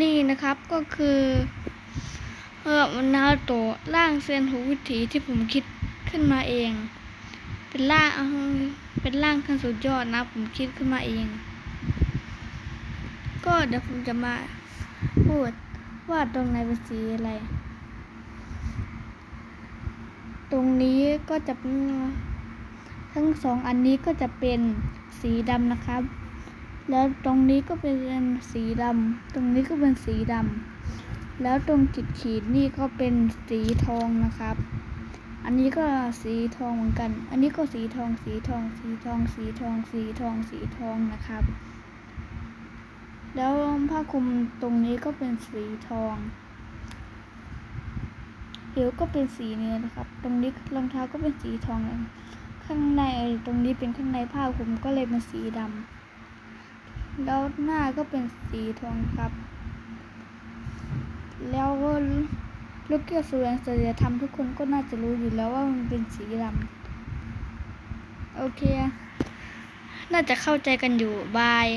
นี่นะครับก็คือเออมันนาโตร่างเซียนหูวิถีที่ผมคิดขึ้นมาเอง เป็นร่างเป็นร่างขั้นสุดยอดนะ ผมคิดขึ้นมาเอง ก็เดี๋ยวผมจะมาพูดว่าตรงไหนเป็นสีอะไร ตรงนี้ก็จะทั้งสองอันนี้ก็จะเป็นสีดำนะครับ แล้วตรงนี้ก็เป็นสีดำตรงนี้ก็เป็นสีดำแล้วตรงขีดขีดนี่ก็เป็นสีทองนะครับ อันนี้ก็สีทองเหมือนกัน อันนี้ก็สีทองสีทองสีทองสีทองสีทองสีทองนะครับ แล้วผ้าคลุมตรงนี้ก็เป็นสีทองเอวก็เป็นสีเนื้อนะครับ ตรงนี้รองเท้าก็เป็นสีทอง ข้างในตรงนี้เป็นข้างในผ้าคลุมก็เลยเป็นสีดำ แล้วหน้าก็เป็นสีทองครับ แล้วก็ลูกเกียวสวยจริยธรรมทุกคนก็น่าจะรู้อยู่แล้วว่ามันเป็นสีดำโอเค น่าจะเข้าใจกันอยู่บาย